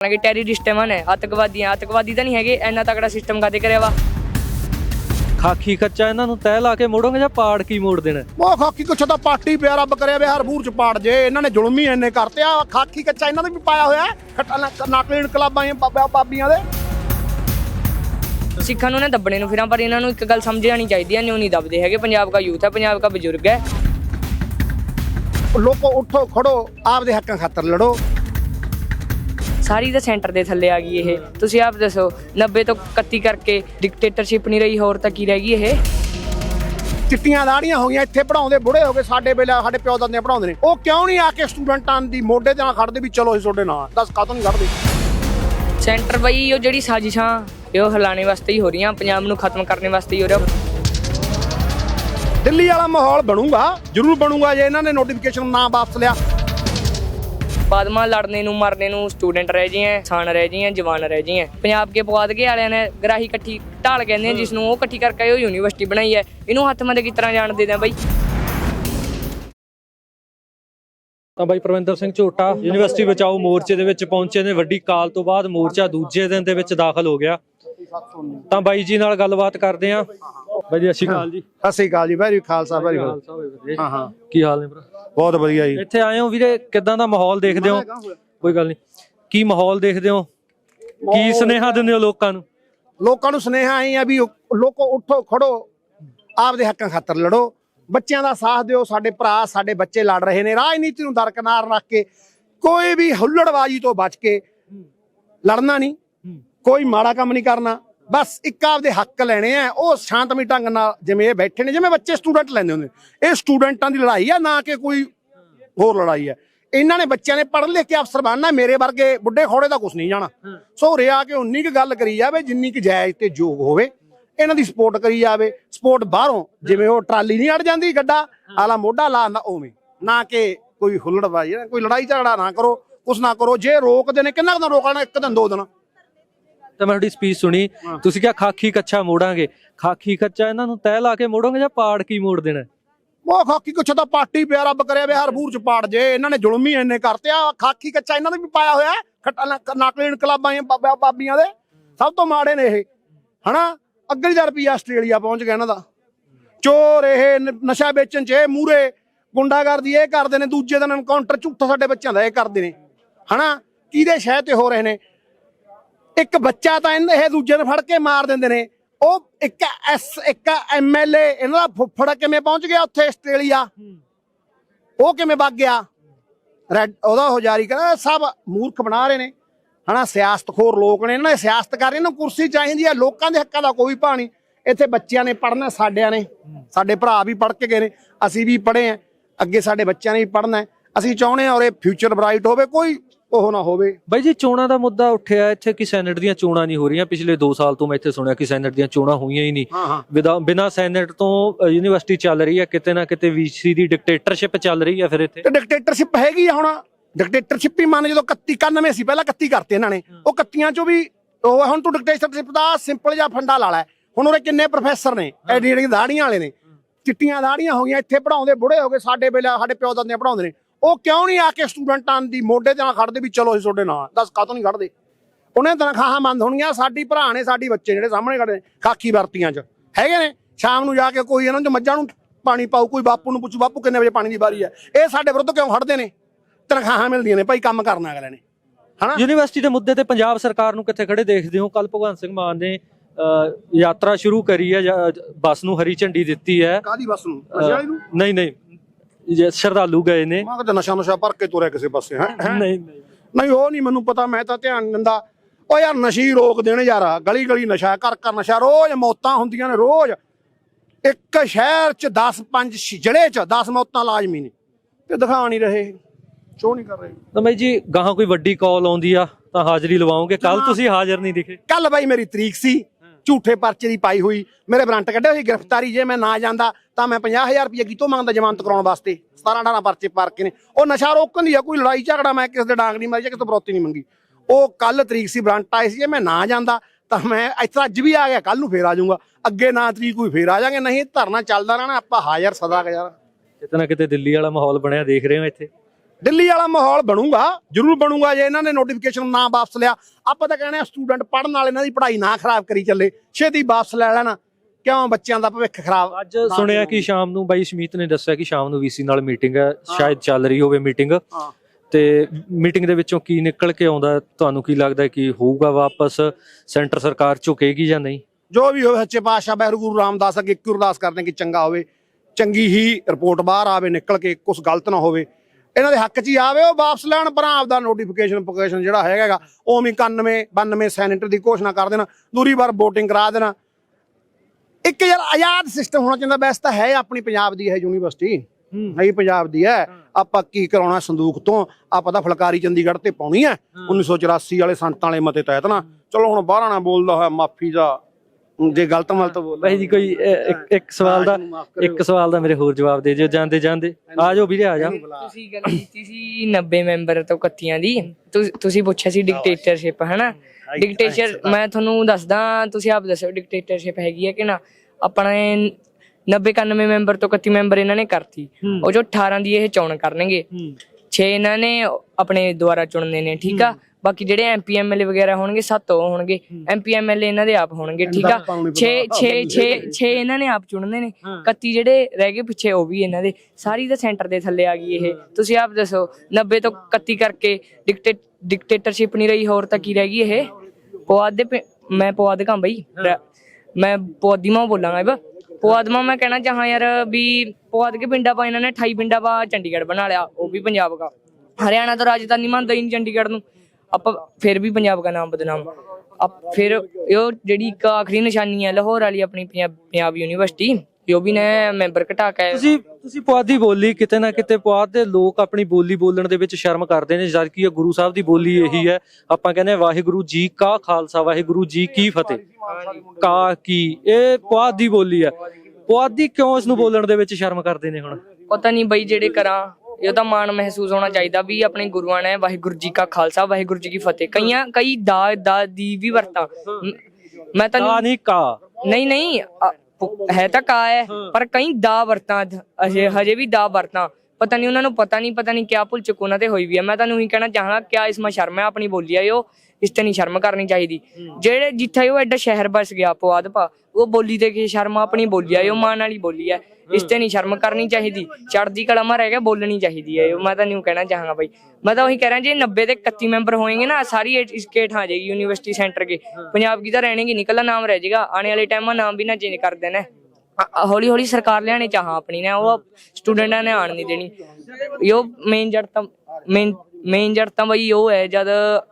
ਕਿ ਟੈਰਰਿਸਟਾਂ ਨੇ ਆਤੰਕਵਾਦੀ ਆ ਆਤੰਕਵਾਦੀ ਤਾਂ ਨਹੀਂ ਹੈਗੇ ਇੰਨਾ ਤਕੜਾ ਸਿਸਟਮ ਕਾਦੇ ਕਰਿਆ ਵਾ? ਖਾਕੀ ਕੱਚਾ ਇਹਨਾਂ ਨੂੰ ਤਹਿ ਲਾ ਕੇ ਮੋੜੋਗੇ ਜਾਂ ਪਾੜ ਕੀ ਮੋੜ ਦੇਣਾ? ਉਹ ਖਾਕੀ ਕੁਛ ਤਾਂ ਪਾਰਟੀ ਪਿਆ ਰੱਬ ਕਰਿਆ ਵੇ ਹਰਬੂਰ ਚ ਪਾੜ ਜੇ ਇਹਨਾਂ ਨੇ ਜ਼ੁਲਮ ਹੀ ਇੰਨੇ ਕਰਤੇ ਆ ਖਾਕੀ ਕੱਚਾ ਇਹਨਾਂ ਦੇ ਵੀ ਪਾਇਆ ਹੋਇਆ ਹੈ। ਖੱਟਾ ਨਾ- ਨਕਲੀ ਇਨਕਲਾਬਾਂ ਦੀਆਂ ਬਾਬਾ ਬਾਬੀਆਂ ਦੇ। ਸਿੱਖਾਂ ਨੂੰ ਨਾ ਦੱਬਣੇ ਨੂੰ ਫਿਰਾਂ ਪਰ ਇਹਨਾਂ ਨੂੰ ਇੱਕ ਗੱਲ ਸਮਝ ਆਣੀ ਚਾਹੀਦੀ ਹੈ ਨਿਉ ਨਹੀਂ ਦੱਬਦੇ ਹੈਗੇ ਪੰਜਾਬ ਦਾ ਯੂਥ ਹੈ ਪੰਜਾਬ ਦਾ ਬਜ਼ੁਰਗ ਹੈ। ਲੋਕੋ ਉੱਠੋ ਖੜੋ ਆਪਦੇ ਹੱਕਾਂ ਖਾਤਰ ਲੜੋ। ਸਾਰੀ ਤਾਂ ਸੈਂਟਰ ਦੇ ਥੱਲੇ ਆ ਗਈ ਇਹ। ਤੁਸੀਂ ਆਪ ਦੱਸੋ 90 ਤੋਂ 31 ਕਰਕੇ ਡਿਕਟੇਟਰਸ਼ਿਪ ਨਹੀਂ ਰਹੀ ਹੋਰ ਤਾਂ ਕੀ ਰਹਿ ਗਈ ਇਹ? ਚਿੱਟੀਆਂ ਦਾੜੀਆਂ ਹੋ ਗਈਆਂ ਇੱਥੇ ਪੜਾਉਂਦੇ ਬੁੜੇ ਹੋ ਗਏ ਸਾਡੇ ਵੇਲੇ ਸਾਡੇ ਪਿਓ ਦਾਦੇ ਪੜਾਉਂਦੇ ਨੇ। ਉਹ ਕਿਉਂ ਨਹੀਂ ਆ ਕੇ ਸਟੂਡੈਂਟਾਂ ਦੀ ਮੋਢੇ ਤੇ ਨਾਲ ਖੜਦੇ ਵੀ ਚਲੋ ਅਸੀਂ ਤੁਹਾਡੇ ਨਾਲ? ਦੱਸ ਕਾਹਤੋਂ ਨਹੀਂ ਖੜਦੇ ਸੈਂਟਰ ਬਈ ਉਹ ਜਿਹੜੀ ਸਾਜ਼ਿਸ਼ਾਂ ਇਹ ਉਹ ਹਿਲਾਣੇ ਵਾਸਤੇ ਹੀ ਹੋ ਰਹੀਆਂ ਪੰਜਾਬ ਨੂੰ ਖਤਮ ਕਰਨ ਵਾਸਤੇ ਹੀ ਹੋ ਰਿਹਾ ਦਿੱਲੀ ਵਾਲਾ ਮਾਹੌਲ ਬਣੂਗਾ ਜ਼ਰੂਰ ਬਣੂਗਾ ਜੇ ਇਹਨਾਂ ਨੇ ਨੋਟੀਫਿਕੇਸ਼ਨ ਨਾ ਵਾਪਸ ਲਿਆ। ਬਾਦਮਾ ਲੜਨੇ ਨੂੰ, ਮਰਨੇ ਨੂੰ ਸਟੂਡੈਂਟ ਰਹਿ ਜੀ ਹੈ ਰਹਿ ਜੀ ਜਵਾਨ ਰਹਿ ਜੀ ਪੰਜਾਬ ਕੇ ਪਵਾਦਗੇ ਵਾਲਿਆਂ ਨੇ ਗਰਾਹੀ ਇਕੱਠੀ ਢਾਲ ਕਹਿੰਦੇ ਆ ਜਿਸ ਨੂੰ ਉਹ ਇਕੱਠੀ ਕਰਕੇ ਉਹ ਯੂਨੀਵਰਸਿਟੀ ਬਣਾਈ ਹੈ। ਇਹਨੂੰ ਹੱਥ ਮੰਦੇ ਕਿਸ ਤਰ੍ਹਾਂ ਜਾਣ ਦੇ ਦਿਆਂ ਬਈ? ਤਾਂ ਬਾਈ ਪ੍ਰਵਿੰਦਰ ਸਿੰਘ ਝੋਟਾ ਯੂਨੀਵਰਸਿਟੀ ਬਚਾਓ ਮੋਰਚੇ ਦੇ ਵਿੱਚ ਪਹੁੰਚੇ ਨੇ, ਵੱਡੀ ਕਾਲ ਤੋਂ ਬਾਅਦ ਮੋਰਚਾ ਦੂਜੇ ਦਿਨ ਦੇ ਵਿੱਚ ਦਾਖਲ ਹੋ ਗਿਆ। ਤਾਂ ਬਾਈ ਜੀ ਨਾਲ ਗੱਲਬਾਤ ਕਰਦੇ ਆਂ ਬਾਈ ਜੀ ਸਤਿ ਸ਼੍ਰੀ ਅਕਾਲ ਜੀ। ਸਤਿ ਸ੍ਰੀ ਅਕਾਲ ਜੀ ਵੈਰੀ ਖਾਲਸਾ ਵੈਰੀ ਹਾਂ ਹਾਂ। ਕੀ ਹਾਲ ਨੇ ਭਰਾ? ਬਹੁਤ ਵਧੀਆ ਜੀ। ਇੱਥੇ ਆਏ ਹੋ ਵੀਰੇ ਕਿਦਾਂ ਦਾ ਮਾਹੌਲ ਦੇਖਦੇ ਹੋ? ਕੋਈ ਗੱਲ ਨਹੀਂ। ਕੀ ਮਾਹੌਲ ਦੇਖਦੇ ਹੋ? ਕੀ ਸੁਨੇਹਾ ਦਿੰਦੇ ਹੋ ਲੋਕਾਂ ਨੂੰ? ਲੋਕਾਂ ਨੂੰ ਸੁਨੇਹਾ ਆਈ ਆ ਵੀ ਲੋਕੋ ਉੱਠੋ ਖੜੋ। ਆਪਦੇ ਹੱਕਾਂ ਖਾਤਰ ਲੜੋ। ਬੱਚਿਆਂ ਦਾ ਸਾਥ ਦਿਓ ਸਾਡੇ ਭਰਾ ਸਾਡੇ ਬੱਚੇ ਲੜ ਰਹੇ ਨੇ। ਰਾਜਨੀਤੀ ਨੂੰ ਦਰਕਨਾਰ ਰੱਖ ਕੇ ਕੋਈ ਵੀ ਹੁੱਲੜਬਾਜੀ ਤੋਂ ਬਚ ਕੇ ਲੜਨਾ ਨਹੀਂ। ਕੋਈ ਮਾੜਾ ਕੰਮ ਨਹੀਂ ਕਰਨਾ। ਬਸ ਇੱਕ ਆਪਦੇ ਹੱਕ ਲੈਣੇ ਆ ਉਹ ਸ਼ਾਂਤਮਈ ਢੰਗ ਨਾਲ ਜਿਵੇਂ ਇਹ ਬੈਠੇ ਨੇ ਜਿਵੇਂ ਬੱਚੇ ਸਟੂਡੈਂਟ ਲੈਂਦੇ ਹੁੰਦੇ ਇਹ ਸਟੂਡੈਂਟਾਂ ਦੀ ਲੜਾਈ ਆ ਨਾ ਕਿ ਕੋਈ ਹੋਰ ਲੜਾਈ ਆ। ਇਹਨਾਂ ਨੇ ਬੱਚਿਆਂ ਨੇ ਪੜ੍ਹ ਲਿਖ ਕੇ ਅਫਸਰ ਬਣਨਾ ਮੇਰੇ ਵਰਗੇ ਬੁੱਢੇ ਖੋੜੇ ਦਾ ਕੁਝ ਨਹੀਂ ਜਾਣਾ। ਸੋ ਰਿਆ ਕੇ ਉਨੀ ਕੁ ਗੱਲ ਕਰੀ ਜਾਵੇ ਜਿੰਨੀ ਕੁ ਜਾਇਜ਼ ਤੇ ਯੋਗ ਹੋਵੇ ਇਹਨਾਂ ਦੀ ਸਪੋਰਟ ਕਰੀ ਜਾਵੇ। ਸਪੋਰਟ ਬਾਹਰੋਂ ਜਿਵੇਂ ਉਹ ਟਰਾਲੀ ਨਹੀਂ ਅੜ ਜਾਂਦੀ ਗੱਡਾ ਆਲਾ ਮੋਢਾ ਲਾਉਂਦਾ ਉਵੇਂ। ਨਾ ਕਿ ਕੋਈ ਹੁੱਲੜਬਾਜ਼ੀ ਕੋਈ ਲੜਾਈ ਝਗੜਾ ਨਾ ਕਰੋ ਕੁਛ ਨਾ ਕਰੋ। ਜੇ ਰੋਕਦੇ ਨੇ ਕਿੰਨਾ ਕੁ ਦਿਨ ਰੋਕਣਾ? ਇੱਕ ਦਿਨ ਦੋ ਦਿਨ। ਤਾਂ ਮੈਂ ਤੁਹਾਡੀ ਸਪੀਚ ਸੁਣੀ। ਤੁਸੀਂ ਕਿਹਾ ਖਾਕੀ ਕੱਚਾ ਮੋੜਾਂਗੇ। ਖਾਕੀ ਕੱਚਾ ਇਹਨਾਂ ਨੂੰ ਤਹਿ ਲਾ ਕੇ ਮੋੜੋਗੇ ਜਾਂ ਪਾੜ ਕੀ ਮੋੜ ਦੇਣਾ? ਉਹ ਖਾਕੀ ਕੁਛ ਤਾਂ ਪਾਰਟੀ ਪਿਆ ਰੱਬ ਕਰਿਆ ਵੇ ਹਰਬੂਰ ਚ ਪਾੜ ਜੇ। ਇਹਨਾਂ ਨੇ ਜ਼ੁਲਮ ਹੀ ਇੰਨੇ ਕਰਤੇ ਆ। ਖਾਕੀ ਕੱਚਾ ਇਹਨਾਂ ਦੇ ਵੀ ਪਾਇਆ ਹੋਇਆ। ਖੱਟਾ ਨਕਲੀ ਇਨਕਲਾਬਾਂ ਬਾਬਾ ਬਾਬੀਆਂ ਦੇ। ਸਭ ਤੋਂ ਮਾੜੇ ਨੇ ਇਹ। ਹਨਾ? ਅੱਗੇ ਦਾ ਰੁਪਈਆ ਆਸਟ੍ਰੇਲੀਆ ਪਹੁੰਚ ਗਿਆ ਇਹਨਾਂ ਦਾ। ਚੋਰ ਇਹ ਨਸ਼ਾ ਵੇਚਣ ਚ ਇਹ ਮੂਰੇ ਗੁੰਡਾਗਰਦੀ ਇਹ ਕਰਦੇ ਨੇ। ਦੂਜੇ ਦਿਨ ਐਨਕਾਊਂਟਰ ਝੂਠਾ ਸਾਡੇ ਬੱਚਿਆਂ ਦਾ ਇਹ ਕਰਦੇ ਨੇ। ਹਨਾ? ਕਿਹਦੇ ਸ਼ਹਿ ਤੇ ਹੋ ਰਹੇ ਨੇ? ਇੱਕ ਬੱਚਾ ਤਾਂ ਇਹ ਦੂਜੇ ਨੂੰ ਫੜ ਕੇ ਮਾਰ ਦਿੰਦੇ ਨੇ। ਉਹ ਇੱਕ ਐਸ, ਇੱਕ ਐਮਐਲਏ ਇਹਨਾਂ ਦਾ ਫੁੱਫੜ ਕਿਵੇਂ ਪਹੁੰਚ ਗਿਆ ਉੱਥੇ ਆਸਟ੍ਰੇਲੀਆ? ਉਹ ਕਿਵੇਂ ਵਗ ਗਿਆ? ਰੈਡ, ਉਹਦਾ ਉਹ ਜਾਰੀ ਕਹਿੰਦਾ ਸਭ ਮੂਰਖ ਬਣਾ ਰਹੇ ਨੇ। ਹਨਾ, ਸਿਆਸਤਖੋਰ ਲੋਕ ਨੇ, ਇਹਨਾਂ ਨੇ ਸਿਆਸਤ ਕਰ ਰਹੇ ਇਹਨਾਂ ਨੂੰ, ਕੁਰਸੀ ਚਾਹੀਦੀ ਹੈ ਲੋਕਾਂ ਦੇ ਹੱਕਾਂ ਦਾ ਕੋਈ ਭਾਅ ਨਹੀਂ। ਇੱਥੇ ਬੱਚਿਆਂ ਨੇ ਪੜ੍ਹਨਾ, ਸਾਡਿਆਂ ਨੇ। ਸਾਡੇ ਭਰਾ ਵੀ ਪੜ੍ਹ ਕੇ ਗਏ ਨੇ, ਅਸੀਂ ਵੀ ਪੜ੍ਹੇ ਆ। ਅੱਗੇ ਸਾਡੇ ਬੱਚਿਆਂ ਨੇ ਵੀ ਪੜ੍ਹਨਾ ਅਸੀਂ ਚਾਹੁੰਦੇ ਹਾਂ ਔਰ ਇਹ ਫਿਊਚਰ ਬ੍ਰਾਈਟ ਹੋਵੇ, ਕੋਈ ਉਹ ਨਾ ਹੋਵੇ। ਬਾਈ ਜੀ ਚੋਣਾਂ ਦਾ ਮੁੱਦਾ ਉੱਠਿਆ ਇੱਥੇ ਕਿ ਸੈਨੇਟ ਦੀਆਂ ਚੋਣਾਂ ਨਹੀਂ ਹੋ ਰਹੀਆਂ। ਪਿਛਲੇ 2 ਸਾਲ ਤੋਂ ਮੈਂ ਇੱਥੇ ਸੁਣਿਆ ਕਿ ਸੈਨੇਟ ਦੀਆਂ ਚੋਣਾਂ ਹੋਈਆਂ ਹੀ ਨਹੀਂ। ਬਿਨਾ ਸੈਨੇਟ ਤੋਂ ਯੂਨੀਵਰਸਿਟੀ ਚੱਲ ਰਹੀ ਹੈ ਕਿਤੇ ਨਾ ਕਿਤੇ ਵੀਸੀ ਦੀ ਡਿਕਟੇਟਰਸ਼ਿਪ ਚੱਲ ਰਹੀ ਹੈ ਫਿਰ ਇੱਥੇ। ਤੇ ਡਿਕਟੇਟਰਸ਼ਿਪ ਹੈਗੀ ਆ ਹੁਣ। ਡਿਕਟੇਟਰਸ਼ਿਪ ਹੀ ਮੰਨ ਜਦੋਂ 31 91 ਸੀ ਪਹਿਲਾਂ 31 ਕਰਤੇ ਇਹਨਾਂ ਨੇ। ਉਹ 31 ਚੋਂ ਵੀ ਉਹ ਹੁਣ ਤੂੰ ਡਿਕਟੇਟਰਸ਼ਿਪ ਦਾ ਸਿੰਪਲ ਜਿਹਾ ਫੰਡਾ ਲਾ ਲੈ। ਹੁਣ ਉਹਦੇ ਕਿੰਨੇ ਪ੍ਰੋਫੈਸਰ ਨੇ ਐਡੀ ਜਿਹੜੀਆਂ ਦਾੜੀਆਂ ਵਾਲੇ ਨੇ। ਚਿੱਟੀਆਂ ਦਾੜੀਆਂ ਹੋ ਗਈਆਂ ਇੱਥੇ ਪੜਾਉਂਦੇ ਬੁੜੇ ਹੋ ਗਏ ਸਾਡੇ ਵੇਲੇ ਸਾਡੇ ਪਿਓ ਦਾਦੇ ਪੜਾਉਂਦੇ ਨੇ। ਉਹ ਕਿਉਂ ਨਹੀਂ ਆ ਕੇ ਸਟੂਡੈਂਟਾਂ ਦੀ ਮੋਢੇ ਤੇ ਨਾਲ ਖੜਦੇ ਵੀ ਚਲੋ ਅਸੀਂ ਤੁਹਾਡੇ ਨਾਲ ਦੱਸ ਕਾਹਤੋਂ ਨਹੀਂ ਖੜਦੇ ਉਹਨੇ ਤਨਖਾਹਾਂ ਬੰਦ ਹੋਣਗੀਆਂ ਸਾਡੀ ਭਰਾ ਨੇ ਸਾਡੀ ਬੱਚੇ ਜਿਹੜੇ ਸਾਹਮਣੇ ਖੜੇ ਨੇ ਖਾਕੀ ਵਰਤੀਆਂ 'ਚ। ਹੈਗੇ ਨੇ? ਸ਼ਾਮ ਨੂੰ ਜਾ ਕੇ ਕੋਈ ਇਹਨਾਂ ਨੂੰ ਮੱਝਾਂ ਨੂੰ ਪਾਣੀ ਪਾਉ ਕੋਈ ਬਾਪੂ ਨੂੰ ਪੁੱਛੂ ਬਾਪੂ ਕਿੰਨੇ ਵਜੇ ਪਾਣੀ ਦੀ ਵਾਰੀ ਹੈ? ਇਹ ਸਾਡੇ ਵਿਰੁੱਧ ਕਿਉਂ ਖੜਦੇ ਨੇ? ਤਨਖਾਹਾਂ ਮਿਲਦੀਆਂ ਨੇ ਭਾਈ ਕੰਮ ਕਰਨਾ ਅਗਲੇ ਨੇ। ਹਨਾ? ਯੂਨੀਵਰਸਿਟੀ ਦੇ ਮੁੱਦੇ ਤੇ ਪੰਜਾਬ ਸਰਕਾਰ ਨੂੰ ਕਿੱਥੇ ਖੜੇ ਦੇਖਦੇ ਹੋ? ਕੱਲ ਭਗਵੰਤ ਸਿੰਘ ਮਾਨ ਨੇ ਯਾਤਰਾ ਸ਼ੁਰੂ ਕਰੀ ਹੈ ਬੱਸ ਨੂੰ ਹਰੀ ਝੰਡੀ ਦਿੱਤੀ ਹੈ। ਕਾਦੀ ਬੱਸ ਨੂੰ? ਨਹੀਂ ਨਹੀਂ। ਜੇ ਸ਼ਰਧਾਲੂ ਗਏ ਨੇ। ਮੈਂ ਕਿਹਾ ਨਸ਼ਾ ਨਸ਼ਾ ਭਰ ਕੇ ਤੁਰਿਆ ਕਿਸੇ ਪਾਸੇ ਹੈ? ਨਹੀਂ ਨਹੀਂ। ਨਹੀਂ ਉਹ ਨਹੀਂ ਮੈਨੂੰ ਪਤਾ ਮੈਂ ਤਾਂ ਧਿਆਨ ਦਿੰਦਾ। ਉਹ ਯਾਰ ਨਸ਼ੀ ਰੋਕ ਦੇਣ ਯਾਰ ਗਲੀ ਗਲੀ ਨਸ਼ਾ ਕਰ ਕਰ ਨਸ਼ਾ ਰੋਜ਼ ਮੌਤਾਂ ਹੁੰਦੀਆਂ ਨੇ ਰੋਜ਼। ਇੱਕ ਸ਼ਹਿਰ ਚ 10 5 ਜ਼ਿਲ੍ਹੇ ਚ 10 ਮੌਤਾਂ ਲਾਜ਼ਮੀ ਨੇ ਤੇ ਦਿਖਾ ਨਹੀਂ ਰਹੇ। ਸ਼ੋ ਨਹੀਂ ਕਰ ਰਹੇ। ਤਾਂ ਬਾਈ ਜੀ ਗਾਹਾਂ ਕੋਈ ਵੱਡੀ ਕਾਲ ਆਉਂਦੀ ਆ ਤਾਂ ਹਾਜ਼ਰੀ ਲਵਾਓਗੇ। ਕੱਲ ਤੁਸੀਂ ਹਾਜ਼ਰ ਨਹੀਂ ਦਿਖੇ। ਕੱਲ ਬਾਈ ਮੇਰੀ ਤਰੀਕ ਸੀ। ਝੂਠੇ ਪਰਚੇ ਦੀ ਪਾਈ ਹੋਈ। ਮੇਰੇ ਵਾਰੰਟ ਕੱਢਿਆ ਹੋਈ ਗ੍ਰਿਫਤਾਰੀ ਜੇ ਮੈਂ ਨਾ ਜਾਂਦਾ, ਤਾਂ ਮੈਂ 50000 ਰੁਪਏ ਕਿਤੋਂ ਮੰਗਦਾ ਜ਼ਮਾਨਤ ਕਰਾਉਣ ਵਾਸਤੇ? 17 18 ਪਰਚੇ ਪਾਰ ਨੇ। ਉਹ ਨਸ਼ਾ ਰੋਕਣ ਦੀ ਆ, ਕੋਈ ਲੜਾਈ ਝਗੜਾ ਮੈਂ ਕਿਸੇ ਦੇ ਡਾਂਗ ਨਹੀਂ ਮਾਰੀ ਜਾਂ ਕਿਸੇ ਤੋਂ ਬਰੋਤੀ ਨਹੀਂ ਮੰਗੀ। ਉਹ ਕੱਲ ਤਰੀਕ ਸੀ ਵਾਰੰਟ ਆਏ ਸੀ, ਜੇ ਮੈਂ ਨਾ ਜਾਂਦਾ, ਤਾਂ ਮੈਂ ਇੱਥੇ ਅੱਜ ਵੀ ਆ ਗਿਆ, ਕੱਲ ਨੂੰ ਫੇਰ ਆ ਜਾਊਂਗਾ। ਅੱਗੇ ਨਾ ਤਰੀਕ ਕੋਈ ਫੇਰ ਆ ਜਾਾਂਗੇ, ਨਹੀਂ ਧਰਨਾ ਚੱਲਦਾ ਰਹਿਣਾ, ਆਪਾਂ ਹਾਜ਼ਰ ਸਦਾ ਯਾਰ। ਕਿਤੇ ਨਾ ਕਿਤੇ ਦਿੱਲੀ ਵਾਲਾ ਮਾਹੌਲ ਬਣਿਆ, ਦੇਖ ਰਹੇ ਹੋ ਇੱਥੇ। ਦਿੱਲੀ ਵਾਲਾ ਮਾਹੌਲ ਬਣੂਗਾ ਜ਼ਰੂਰ ਬਣੂਗਾ ਜੇ ਇਹਨਾਂ ਨੇ ਨੋਟੀਫਿਕੇਸ਼ਨ ਨਾ ਵਾਪਸ ਲਿਆ। ਆਪਾਂ ਤਾਂ ਕਹਿੰਦੇ ਆ ਸਟੂਡੈਂਟ ਪੜਨ ਵਾਲੇ ਇਹਨਾਂ ਦੀ ਪੜ੍ਹਾਈ ਨਾ ਖਰਾਬ ਕਰੀ ਚੱਲੇ ਛੇਤੀ ਵਾਪਸ ਲੈ ਲੈਣ। ਕਿਉਂ? ਬੱਚਿਆਂ ਦਾ ਭਵਿੱਖ ਖਰਾਬ ਅੱਜ ਸੁਣਿਆ ਕਿ ਸ਼ਾਮ ਨੂੰ ਬਾਈ ਸ਼ਮੀਤ ਨੇ ਦੱਸਿਆ ਕਿ ਸ਼ਾਮ ਨੂੰ ਵੀਸੀ ਨਾਲ ਮੀਟਿੰਗ ਹੈ ਸ਼ਾਇਦ ਚੱਲ ਰਹੀ ਹੋਵੇ ਮੀਟਿੰਗ। ਤੇ ਮੀਟਿੰਗ ਦੇ ਵਿੱਚੋਂ ਕੀ ਨਿਕਲ ਕੇ ਆਉਂਦਾ? ਤੁਹਾਨੂੰ ਕੀ ਲੱਗਦਾ ਹੈ ਕਿ ਹੋਊਗਾ ਵਾਪਸ? ਸੈਂਟਰ ਸਰਕਾਰ ਝੁਕੇਗੀ ਜਾਂ ਨਹੀਂ? ਜੋ ਵੀ ਹੋਵੇ ਸੱਚੇ ਪਾਤਸ਼ਾਹ ਵਾਹਿਗੁਰੂ ਗੁਰੂ ਰਾਮਦਾਸ ਅੱਗੇ ਹੀ ਅਰਦਾਸ ਕਰਦੇ ਕਿ ਚੰਗਾ ਹੋਵੇ। ਚੰਗੀ ਹੀ ਰਿਪੋਰਟ ਬਾਹਰ ਆਵੇ ਨਿਕਲ ਕੇ ਕੁਝ ਗਲਤ ਨਾ ਹੋਵੇ। ਇਹਨਾਂ ਦੇ ਹੱਕ 'ਚ ਹੀ ਆਵੇ ਉਹ ਵਾਪਸ ਲੈਣ ਪਰ ਆਪਦਾ ਨੋਟੀਫਿਕੇਸ਼ਨ ਪੋਕੇਸ਼ਨ ਜਿਹੜਾ ਹੈਗਾ ਉਹ ਵੀ 91 92 ਸੈਨੇਟਰ ਦੀ ਘੋਸ਼ਣਾ ਕਰ ਦੇਣਾ ਦੂਰੀ ਵਾਰ VOTING ਕਰਾ ਦੇਣਾ। ਇੱਕ ਯਾਰ ਆਜ਼ਾਦ ਸਿਸਟਮ ਹੋਣਾ ਚਾਹੀਦਾ ਵੈਸੇ ਤਾਂ ਹੈ ਆਪਣੀ ਪੰਜਾਬ ਦੀ ਹੈ ਯੂਨੀਵਰਸਿਟੀ। ਹੈ। ਹੀ ਪੰਜਾਬ ਦੀ ਹੈ। ਆਪਾਂ ਕੀ ਕਰਾਉਣਾ ਸੰਦੂਕ ਤੋਂ? ਆਪਾਂ ਤਾਂ ਫਲਕਾਰੀ ਚੰਡੀਗੜ੍ਹ ਤੇ ਪਾਉਣੀ ਹੈ। 1984 ਵਾਲੇ ਸੰਤਾਂ ਵਾਲੇ ਮਤੇ ਤਹਿਤ ਨਾ। ਚਲੋ ਹੁਣ ਬਾਹਰ ਨਾ ਬੋਲਦਾ ਹੋਇਆ ਮਾਫੀ ਦਾ ਜੇ ਗਲਤ ਮਲਤ ਬੋਲਦਾ ਬਾਈ ਜੀ ਕੋਈ ਅਹ, ਇੱਕ- ਇੱਕ ਸਵਾਲ ਦਾ ਇੱਕ ਸਵਾਲ ਦਾ ਮੇਰੇ ਹੋਰ ਜਵਾਬ ਦੇ ਜਿਓ ਜਾਂਦੇ ਜਾਂਦੇ। ਆ ਜਾਓ ਵੀਰੇ ਆ ਜਾ ਤੁਸੀਂ ਗੱਲ ਕੀਤੀ ਸੀ 90 ਮੈਂਬਰ ਤੋਂ 31 ਦੀ। ਤੁਸ- ਤੁਸੀਂ ਪੁੱਛਿਆ ਸੀ ਡਿਕਟੇਟਰਸ਼ਿਪ ਹੈਨਾ? ਡਿਕਟੇਟਰ ਮੈਂ ਤੁਹਾਨੂੰ ਦੱਸਦਾ ਤੁਸੀਂ ਆਪ ਦੱਸੋ ਡਿਕਟੇਟਰਸ਼ਿਪ ਹੈਗੀ ਹੈ ਕਿ ਨਾ? ਆਪਣੇ 90 91 ਮੈਂਬਰ ਤੋਂ 31 ਮੈਂਬਰ ਇਹਨਾਂ ਨੇ ਕਰਤੀ। ਉਹ ਜੋ 18 ਦੀ ਇਹ ਚੋਣ ਕਰਨਗੇ। 6 ਇਹਨਾਂ ਨੇ ਆਪਣੇ ਦੁਆਰਾ ਚੁਣਨੇ ਨੇ ਠੀਕ ਆ? ਬਾਕੀ ਜਿਹੜੇ ਐਮਪੀ ਐਮਐਲਏ ਵਗੈਰਾ ਹੋਣਗੇ 7 ਉਹ ਹੋਣਗੇ। ਐਮਪੀ ਐਮਐਲਏ ਇਹਨਾਂ ਦੇ ਆਪ ਹੋਣਗੇ ਠੀਕ ਆ? 6 6 6 6 ਇਹਨਾਂ ਨੇ ਆਪ ਚੁਣਨੇ ਨੇ। 31 ਜਿਹੜੇ ਰਹਿ ਗਏ ਪਿੱਛੇ ਉਹ ਵੀ ਇਹਨਾਂ ਦੇ। ਸਾਰੀ ਤਾਂ ਸੈਂਟਰ ਦੇ ਥੱਲੇ ਆ ਗਈ ਇਹ। ਤੁਸੀਂ ਆਪ ਦੱਸੋ 90 ਤੋਂ 31 ਕਰਕੇ ਡਿਕਟੇਟ ਡਿਕਟੇਟਰਸ਼ਿਪ ਨਹੀਂ ਰਹੀ ਹੋਰ ਤਾਂ ਕੀ ਰਹਿ ਗਈ ਇਹ? ਪਵਾਦ ਦੇ ਮੈਂ ਪਵਾਦ ਕਾਂ ਬਈ। ਮੈਂ ਪਵਾਦੀਮਾ ਬੋਲਾਂਗਾ ਇਹ ਪਵਾਦਮਾ ਮੈਂ ਕਹਿਣਾ ਚਾਹਾਂ ਯਾਰ ਵੀ ਪਵਾਦ ਕੇ ਪਿੰਡਾਂ ਪਾ ਇਹਨਾਂ ਨੇ 28 ਪਿੰਡਾਂ ਪਾ ਚੰਡੀਗੜ੍ਹ ਬਣਾ ਲਿਆ ਉਹ ਵੀ ਪੰਜਾਬ ਦਾ ਹਰਿਆਣਾ ਤਾਂ ਰਾਜਧਾਨੀ ਮੰਨਦਾ ਹੀ ਨਹੀਂ ਚੰਡੀਗੜ੍ਹ ਨੂੰ। ਆਪਾਂ ਫਿਰ ਵੀ ਪੰਜਾਬ ਦਾ ਨਾਮ ਬਦਨਾਮ। ਫਿਰ ਇਹ ਜਿਹੜੀ ਇੱਕ ਆਖਰੀ ਨਿਸ਼ਾਨੀ ਹੈ ਲਾਹੌਰ ਵਾਲੀ ਆਪਣੀ ਪੰਜਾਬ ਪੰਜਾਬ ਯੂਨੀਵਰਸਿਟੀ ਜੋ ਵੀ ਨੇ ਮੈਂਬਰ ਘਟਾ ਕੇ ਤੁਸੀਂ ਤੁਸੀਂ ਪੁਆਧੀ ਬੋਲੀ ਕਿਤੇ ਨਾ ਕਿਤੇ ਪੁਆਧ ਦੇ ਲੋਕ ਆਪਣੀ ਬੋਲੀ ਬੋਲਣ ਦੇ ਵਿੱਚ ਸ਼ਰਮ ਕਰਦੇ ਨੇ ਜਦ ਕਿ ਇਹ ਗੁਰੂ ਸਾਹਿਬ ਦੀ ਬੋਲੀ ਇਹੀ ਹੈ। ਆਪਾਂ ਕਹਿੰਦੇ ਵਾਹਿਗੁਰੂ ਜੀ ਕਾ ਖਾਲਸਾ ਵਾਹਿਗੁਰੂ ਜੀ ਕੀ ਫਤਿਹ। ਕਾ ਕੀ ਇਹ ਪੁਆਧ ਦੀ ਬੋਲੀ ਹੈ। ਪੁਆਧੀ ਕਿਉਂ ਇਸ ਨੂੰ ਬੋਲਣ ਦੇ ਵਿੱਚ ਸ਼ਰਮ ਕਰਦੇ ਨੇ ਹੁਣ? ਪਤਾ ਨਹੀਂ ਬਈ ਜਿਹੜੇ ਕਰਾਂ ਇਹ ਤਾਂ ਮਾਣ ਮਹਿਸੂਸ ਹੋਣਾ ਚਾਹੀਦਾ ਵੀ ਆਪਣੇ ਗੁਰੂਆਂ ਨੇ ਵਾਹਿਗੁਰੂ ਜੀ ਕਾ ਖਾਲਸਾ ਵਾਹਿਗੁਰੂ ਜੀ ਕੀ ਫਤਿਹ। ਕਈਆਂ ਕਈ ਦਾ ਦਾ ਦੀ ਵੀ ਵਰਤਾਂ। ਮ- ਤਾਂ ਨਹੀਂ ਕਾ। ਨਹੀਂ ਨਹੀਂ ਹੈ ਤਾਂ ਕਾ ਹੈ ਪਰ ਕਈ ਦਾ ਵਰਤਾਂ ਅਜੇ ਹਜੇ ਵੀ ਦਾ ਵਰਤਾਂ। ਪਤਾ ਨਹੀਂ ਉਹਨਾਂ ਨੂੰ ਪਤਾ ਨਹੀਂ ਪਤਾ ਨਹੀਂ ਕਿਆ ਭੁੱਲ ਚੁੱਕ ਉਹਨਾਂ ਤੇ ਹੋਈ ਵੀ ਹੈ ਮੈਂ ਤੁਹਾਨੂੰ ਹੀ ਕਹਿਣਾ ਚਾਹਾਂਗਾ ਕਿਆ ਇਸ ਮਾ ਸ਼ਰਮ ਹੈ ਆਪਣੀ ਬੋਲੀ ਆ ਉਹ ਇਸ ਤੇ ਨਹੀਂ ਸ਼ਰਮ ਕਰਨੀ ਚਾਹੀਦੀ। ਜਿਹੜੇ ਜਿੱਥੇ ਉਹ ਐਡਾ ਸ਼ਹਿਰ ਬਸ ਗਿਆ ਪਵਾਦਪਾ ਉਹ ਬੋਲੀ ਤੇ ਕੀ ਸ਼ਰਮ ਆਪਣੀ ਬੋਲੀ ਆ ਉਹ ਮਾਂ ਨਾਲ ਬੋਲੀ ਆ। ਇਸ ਤੇ ਨਹੀਂ ਸ਼ਰਮ ਕਰਨੀ ਚਾਹੀਦੀ। ਚੜਦੀ ਕਲਾ ਮਾ ਰਹਿ ਬੋਲਣੀ ਚਾਹੀਦੀ ਹੈ ਮੈਂ ਤਾਂ ਨਹੀਂ ਕਹਿਣਾ ਚਾਹਾਂਗਾ ਭਾਈ ਮੈਂ ਤਾਂ ਉਹੀ ਕਹਿ ਰਿਹਾ ਜੇ 90 ਤੇ 31 ਮੈਂਬਰ ਹੋਏਗੇ ਨਾ ਸਾਰੀ ਇਸਕੇਟ ਆ ਜਾਏਗੀ ਯੂਨੀਵਰਸਿਟੀ ਸੈਂਟਰ ਕੇ ਪੰਜਾਬ ਕੀ ਤਾਂ ਰਹਿਣੇਗੀ ਨਿਕਲਾ ਨਾਮ ਰਹਿ ਜਾਏਗਾ ਆਉਣ ਵਾਲੇ ਟਾਈਮਾਂ ਨਾਮ ਵੀ ਨਾ ਚੇਂਜ ਕਰ ਦੇਣਾ। ਹੌਲੀ ਹੌਲੀ ਸਰਕਾਰ ਲਿਆਣੇ ਚਾਹਾਂ ਆਪਣੀ ਨੇ ਉਹ ਸਟੂਡੈਂਟਾਂ ਨੇ ਆਣ ਨਹੀਂ ਦੇਣੀ। ਇਹ ਮੇਨ ਜੜ ਤਾਂ ਮੇਨ ਮੇਨ ਜੜ ਤਾਂ ਬਈ ਉਹ ਹੈ ਜਦ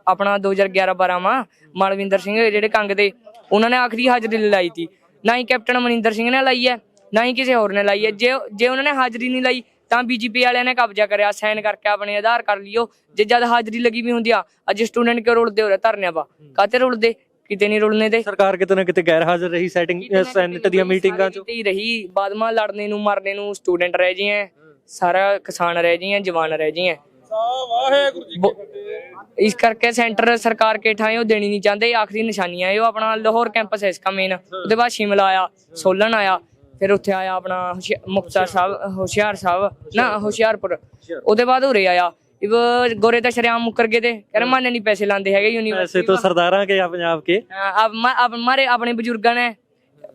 ਆਪਣਾ 2011 12 ਮਾ ਮਾਲਵਿੰਦਰ ਸਿੰਘ ਜਿਹੜੇ ਕੰਗ ਦੇ ਉਹਨਾਂ ਨੇ ਆਖਰੀ ਹਾਜ਼ਰੀ ਲਾਈ ਸੀ ਨਾ ਹੀ ਕੈਪਟਨ ਮਨਿੰਦਰ ਸਿੰਘ ਨੇ ਲਾਈ ਹੈ ਨਾ ਹੀ ਕਿਸੇ ਹੋਰ ਨੇ ਲਾਈ ਹੈ। ਜੇ ਜੇ ਉਹਨਾਂ ਨੇ ਹਾਜ਼ਰੀ ਨਹੀਂ ਲਾਈ ਤਾਂ ਬੀਜੇਪੀ ਵਾਲਿਆਂ ਨੇ ਕਬਜ਼ਾ ਕਰਿਆ ਸਾਈਨ ਕਰਕੇ ਆਪਣੇ ਆਧਾਰ ਕਰ ਲਿਓ। ਜੇ ਜਦ ਹਾਜ਼ਰੀ ਲੱਗੀ ਵੀ ਹੁੰਦੀ ਆ ਅੱਜ ਸਟੂਡੈਂਟ ਕਿਉਂ ਰੁਲਦੇ ਹੋ ਰਹੇ ਧਰਨਿਆਂ ਪਾ ਕਾਤੇ ਰੁਲਦੇ? ਕਿਤੇ ਨਹੀਂ ਰੁਲਨੇ ਦੇ। ਸਰਕਾਰ ਕਿਤੇ ਨਾ ਕਿਤੇ ਗੈਰ ਹਾਜ਼ਰ ਰਹੀ ਸੈਟਿੰਗ ਸੈਨੇਟ ਦੀਆਂ ਮੀਟਿੰਗਾਂ 'ਚ। ਹੀ ਰਹੀ। ਬਾਦਮਾ ਲੜਨੇ ਨੂੰ ਮਰਨੇ ਨੂੰ ਸਟੂਡੈਂਟ ਰਹਿ ਜੀ ਹੈ ਸਾਰਾ ਕਿਸਾਨ ਰਹਿ ਜੀ ਹੈ ਜਵਾਨ ਰਹਿ ਜੀ ਬੋ- ਇਸ ਕਰਕੇ ਸੈਂਟਰ ਸਰਕਾਰ ਕੇ ਠਾਏ ਉਹ ਦੇਣੀ ਨਹੀਂ ਚਾਹੁੰਦੇ ਇਹ ਆਖਰੀ ਨਿਸ਼ਾਨੀ ਹੈ ਇਹ ਆਪਣਾ ਲਾਹੌਰ ਕੈਂਪਸ ਹੈ ਇਸਕਾ ਮੇਨ ਉਹਦੇ ਬਾਅਦ ਸ਼ਿਮਲਾ ਆਇਆ ਸੋਲਨ ਆਇਆ ਫਿਰ ਉੱਥੇ ਆਇਆ ਆਪਣਾ ਮੁਕਤਸਰ ਸਾਹਿਬ ਹੁਸ਼ਿਆਰ ਸਾਹਿਬ ਨਾ ਹੁਸ਼ਿਆਰਪੁਰ। ਉਹਦੇ ਬਾਅਦ ਉਰੇ ਆਇਆ। ਇਹ ਗੋਰੇ ਤਾਂ ਸ਼ਰਿਆਮ ਮੁੱਕਰ ਗਏ ਤੇ ਕਹਿੰਦੇ ਮਾਨੇ ਨਹੀਂ ਪੈਸੇ ਲਾਉਂਦੇ ਹੈਗੇ ਯੂਨੀਵਰਸਿਟੀ ਤੋਂ ਸਰਦਾਰਾਂ ਕੇ ਆ ਪੰਜਾਬ ਕੇ। ਆਪ ਮਾਰੇ ਆਪਣੇ ਬਜ਼ੁਰਗਾਂ ਨੇ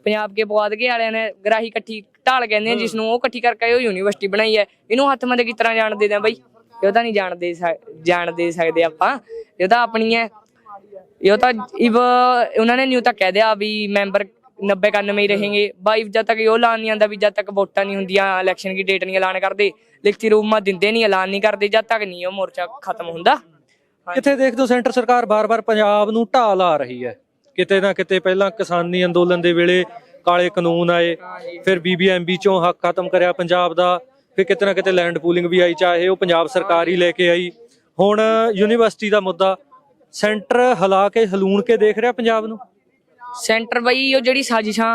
ਪੰਜਾਬ ਕੇ ਪਵਾਦ ਕੇ ਵਾਲਿਆਂ ਨੇ ਗਰਾਹੀ ਇਕੱਠੀ ਢਾਲ ਕਹਿੰਦੇ ਜਿਸ ਨੂੰ ਉਹ ਇਕੱਠੀ ਕਰਕੇ ਉਹ ਯੂਨੀਵਰਸਿਟੀ ਬਣਾਈ ਹੈ। ਇਹਨੂੰ ਹੱਥ ਮੰਦੇ ਕਿਸ ਤਰ੍ਹਾਂ ਜਾਣ ਦੇ ਦਿਆਂ ਬਾਈ? ਇਹ ਤਾਂ ਨਹੀਂ ਜਾਣ ਦੇ ਸਕ- ਜਾਣ ਦੇ ਸਕਦੇ ਆਪਾਂ। ਇਹ ਤਾਂ ਆਪਣੀ ਹੈ ਇਹ ਤਾਂ ਇਵ ਉਹਨਾਂ ਨੇ ਨਿਊ ਤਾਂ ਕਹਿ ਦਿਆ ਵੀ ਮੈਂਬਰ 90 91 ਹੀ ਰਹੇंगे ਬਾਈ ਜਦ ਤੱਕ ਉਹ ਐਲਾਨ ਨਹੀਂ ਆਂਦਾ ਵੀ ਜਦ ਤੱਕ ਵੋਟਾਂ ਨਹੀਂ ਹੁੰਦੀਆਂ ਇਲੈਕਸ਼ਨ ਦੀ ਡੇਟ ਨਹੀਂ ਐਲਾਨ ਕਰਦੇ ਲਿਖਤੀ ਰੂਪ ਮਾ ਦਿੰਦੇ ਨਹੀਂ ਐਲਾਨ ਨਹੀਂ ਕਰਦੇ ਜਦ ਤੱਕ ਨਹੀਂ ਉਹ ਮੋਰਚਾ ਖਤਮ ਹੁੰਦਾ। ਕਿੱਥੇ ਦੇਖਦੇ ਹੋ ਸੈਂਟਰ ਸਰਕਾਰ ਬਾਰ-ਬਾਰ ਪੰਜਾਬ ਨੂੰ ਢਾਲ ਆ ਰਹੀ ਹੈ। ਕਿਤੇ ਨਾ ਕਿਤੇ ਪਹਿਲਾਂ ਕਿਸਾਨੀ ਅੰਦੋਲਨ ਦੇ ਵੇਲੇ ਕਾਲੇ ਕਾਨੂੰਨ ਆਏ ਫਿਰ ਬੀਬੀਐਮਬੀ ਚੋਂ ਹੱਕ ਖਤਮ ਕਰਿਆ ਪੰਜਾਬ ਦਾ। ਕਿ ਕਿਤੇ ਨਾ ਕਿਤੇ ਲੈਂਡ ਪੂਲਿੰਗ ਵੀ ਆਈ ਚਾਹੇ ਉਹ ਪੰਜਾਬ ਸਰਕਾਰ ਹੀ ਲੈ ਕੇ ਆਈ। ਹੁਣ ਯੂਨੀਵਰਸਿਟੀ ਦਾ ਮੁੱਦਾ ਸੈਂਟਰ ਹਿਲਾ ਕੇ ਹਲੂਣ ਕੇ ਦੇਖ ਰਿਹਾ ਪੰਜਾਬ ਨੂੰ? ਸੈਂਟਰ ਬਈ ਉਹ ਜਿਹੜੀ ਸਾਜ਼ਿਸ਼ਾਂ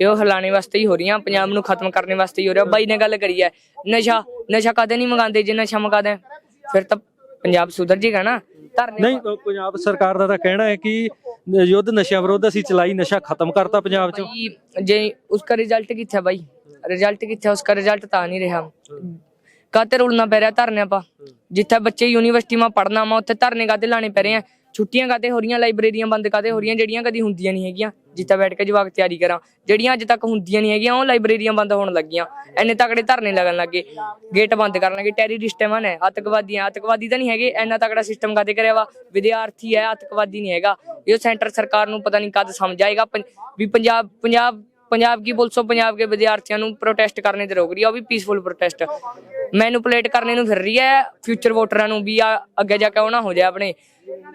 ਇਹ ਉਹ ਵਾਸਤੇ ਹੀ ਹੋ ਰਹੀਆਂ ਪੰਜਾਬ ਨੂੰ ਖਤਮ ਕਰਨ ਵਾਸਤੇ ਹੀ ਹੋ ਰਿਹਾ। ਬਾਈ ਨੇ ਗੱਲ ਕਰੀ ਹੈ ਨਸ਼ਾ ਨਸ਼ਾ ਕਦੇ ਨਹੀਂ ਮੰਗਾਉਂਦੇ ਜੇ ਨਸ਼ਾ ਮੰਗਾਦੇ ਫਿਰ ਤਾਂ ਪੰਜਾਬ ਸੁਧਰ ਜੇਗਾ ਨਾ। ਧਰਨੇ ਨਹੀਂ ਪੰਜਾਬ ਸਰਕਾਰ ਦਾ ਤਾਂ ਕਹਿਣਾ ਹੈ ਕਿ ਯੁੱਧ ਨਸ਼ਾ ਵਿਰੋਧ ਅਸੀਂ ਚਲਾਈ ਨਸ਼ਾ ਖਤਮ ਕਰਤਾ ਪੰਜਾਬ 'ਚ। ਜੇ ਉਸ ਦਾ ਰਿਜ਼ਲਟ ਕਿੱਥੇ ਬਾਈ? रिजल्ट कितना उसका रिजल्ट तो आ नहीं रहा ਕਾਤੇ ਰੁਲਣਾ ਪੈ ਰਿਹਾ ਧਰਨੇ ਆਪਾਂ ਜਿੱਥੇ ਬੱਚੇ ਯੂਨੀਵਰਸਿਟੀ ਮਾ ਪੜਨਾ ਮਾ ਉੱਥੇ ਧਰਨੇ ਕਾਤੇ ਲਾਣੇ ਪੈ ਰਹੇ ਆ ਛੁੱਟੀਆਂ ਕਾਤੇ ਹੋ ਰਹੀਆਂ ਲਾਇਬ੍ਰੇਰੀਆਂ ਬੰਦ ਕਾਤੇ ਹੋ ਰਹੀਆਂ ਜਿਹੜੀਆਂ ਕਦੀ ਹੁੰਦੀਆਂ ਨਹੀਂ ਹੈਗੀਆਂ ਜਿੱਥੇ ਬੈਠ ਕੇ ਜਵਾਕ ਤਿਆਰੀ ਕਰਾਂ ਜਿਹੜੀਆਂ ਅੱਜ ਤੱਕ ਹੁੰਦੀਆਂ ਨਹੀਂ ਹੈਗੀਆਂ ਉਹ ਲਾਇਬ੍ਰੇਰੀਆਂ ਬੰਦ ਹੋਣ ਲੱਗੀਆਂ ਐਨੇ ਤਕੜੇ ਧਰਨੇ ਲੱਗਣ ਲੱਗੇ ਗੇਟ ਬੰਦ ਕਰਨ ਲੱਗੇ ਟੈਰਰਿਸਟ ਹੈ ਨੇ ਆਤੰਕਵਾਦੀਆਂ ਆਤੰਕਵਾਦੀ ਤਾਂ ਨਹੀਂ ਹੈਗੇ ਐਨਾ ਤਕੜਾ ਸਿਸਟਮ ਕਾਤੇ ਕਰਿਆ ਵਾ ਵਿਦਿਆਰਥੀ ਹੈ ਆਤੰਕਵਾਦੀ ਨਹੀਂ ਹੈਗਾ ਇਹ ਸੈਂਟਰ ਸਰਕਾਰ ਨੂੰ ਪਤਾ ਨਹੀਂ ਕਦ ਸਮਝ ਆਏਗਾ ਪੰ- ਵੀ ਪੰਜਾਬ ਪੰਜਾਬ ਪੰਜਾਬ ਕੀ ਪੁਲਿਸ ਪੰਜਾਬ ਕੇ ਵਿਦਿਆਰਥੀਆਂ ਨੂੰ ਪ੍ਰੋਟੈਸਟ ਕਰਨੇ ਤੇ ਰੋਕ ਰਹੀ ਹੈ ਉਹ ਵੀ ਪੀਸਫੁਲ ਪ੍ਰੋਟੈਸਟ ਮੈਨੂਪਲੇਟ ਕਰਨੇ ਨੂੰ ਫਿਰ ਰਹੀ ਹੈ ਫਿਊਚਰ ਵੋਟਰਾਂ ਨੂੰ ਵੀ ਆ, ਅੱਗੇ ਜਾ ਕੇ ਉਹ ਨਾ ਹੋ ਜਾਏ ਆਪਣੇ।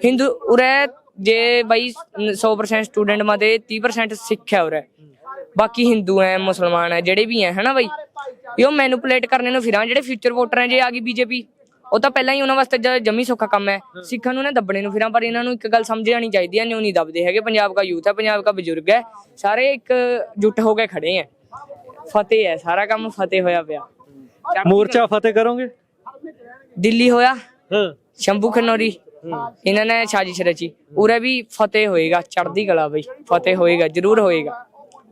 ਹਿੰਦੂ ਉਰੇ ਜੇ ਬਾਈ 100% ਸਟੂਡੈਂਟ ਮਾ ਦੇ 30% ਸਿੱਖ ਹੈ ਉਰੇ। ਬਾਕੀ ਹਿੰਦੂ ਹੈ ਮੁਸਲਮਾਨ ਹੈ ਜਿਹੜੇ ਵੀ ਹੈ ਹਨਾ ਬਾਈ? ਇਹ ਉਹ ਮੈਨੂਪਲੇਟ ਕਰਨੇ ਨੂੰ ਫਿਰਾਂ, ਜਿਹੜੇ ਫਿਊਚਰ ਵੋਟਰ ਹੈ ਜੇ ਆ ਗਈ ਬੀਜੇਪੀ। ਉਹ ਤਾਂ ਪਹਿਲਾਂ ਹੀ ਉਹਨਾਂ ਵਾਸਤੇ ਜ- ਜਮੀ ਸੌਖਾ ਕੰਮ ਹੈ। ਸਿੱਖਾਂ ਨੂੰ ਨਾ ਦੱਬਣੇ ਨੂੰ ਫਿਰਾਂ ਪਰ ਇਹਨਾਂ ਨੂੰ ਇੱਕ ਗੱਲ ਸਮਝ ਆਣੀ ਚਾਹੀਦੀ ਹੈ ਨਿਉ ਨਹੀਂ ਦੱਬਦੇ ਹੈਗੇ। ਪੰਜਾਬ ਦਾ ਯੂਥ ਹੈ ਪੰਜਾਬ ਦਾ ਬਜ਼ੁਰਗ ਹੈ। ਸਾਰੇ ਇੱਕ ਜੁੱਟ ਹੋ ਕੇ ਖੜੇ ਹੈ। ਫਤਿਹ ਹੈ ਸਾਰਾ ਕੰਮ ਫਤਿਹ ਹੋਇਆ ਪਿਆ। ਮੋਰਚਾ ਫਤਿਹ ਕਰੋਗੇ? ਦਿੱਲੀ ਹੋਇਆ। ਹਾਂ। ਸ਼ੰਭੂ ਖਨੌਰੀ। ਇਹਨਾਂ ਨੇ ਸਾਜ਼ਿਸ਼ ਰਚੀ। ਉਰੇ ਵੀ ਫਤਿਹ ਹੋਏਗਾ ਚੜ੍ਹਦੀ ਕਲਾ ਬਈ। ਫਤਿਹ ਹੋਏਗਾ ਜ਼ਰੂਰ ਹੋਏਗਾ।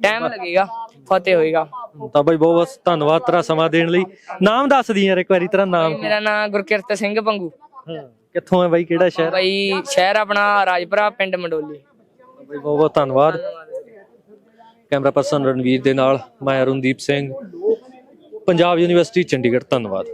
ਟਾਈਮ ਲੱਗੇਗਾ। ਫਤਿਹ ਹੋਏਗਾ। ਤਾਂ ਬਾਈ ਬਹੁਤ ਬਹੁਤ ਧੰਨਵਾਦ ਤੇਰਾ ਸਮਾਂ ਦੇਣ ਲਈ। ਨਾਮ ਦੱਸ ਦੀ ਯਾਰ ਇੱਕ ਵਾਰੀ ਤੇਰਾ ਨਾਮ। ਮੇਰਾ ਨਾਮ ਗੁਰਕਿਰਤ ਸਿੰਘ ਪੰਗੂ। ਹਾਂ ਕਿੱਥੋਂ ਹੈ ਬਾਈ? ਕਿਹੜਾ ਸ਼ਹਿਰ? ਬਈ ਸ਼ਹਿਰ ਆਪਣਾ ਰਾਜਪੁਰਾ ਪਿੰਡ ਮੰਡੋਲੀ। ਬਾਈ ਬਹੁਤ ਬਹੁਤ ਧੰਨਵਾਦ। ਕੈਮਰਾ ਪਰਸਨ ਰਣਵੀਰ ਦੇ ਨਾਲ ਮੈਂ ਅਰੁਣਦੀਪ ਸਿੰਘ। ਪੰਜਾਬ ਯੂਨੀਵਰਸਿਟੀ ਚੰਡੀਗੜ੍ਹ। ਧੰਨਵਾਦ।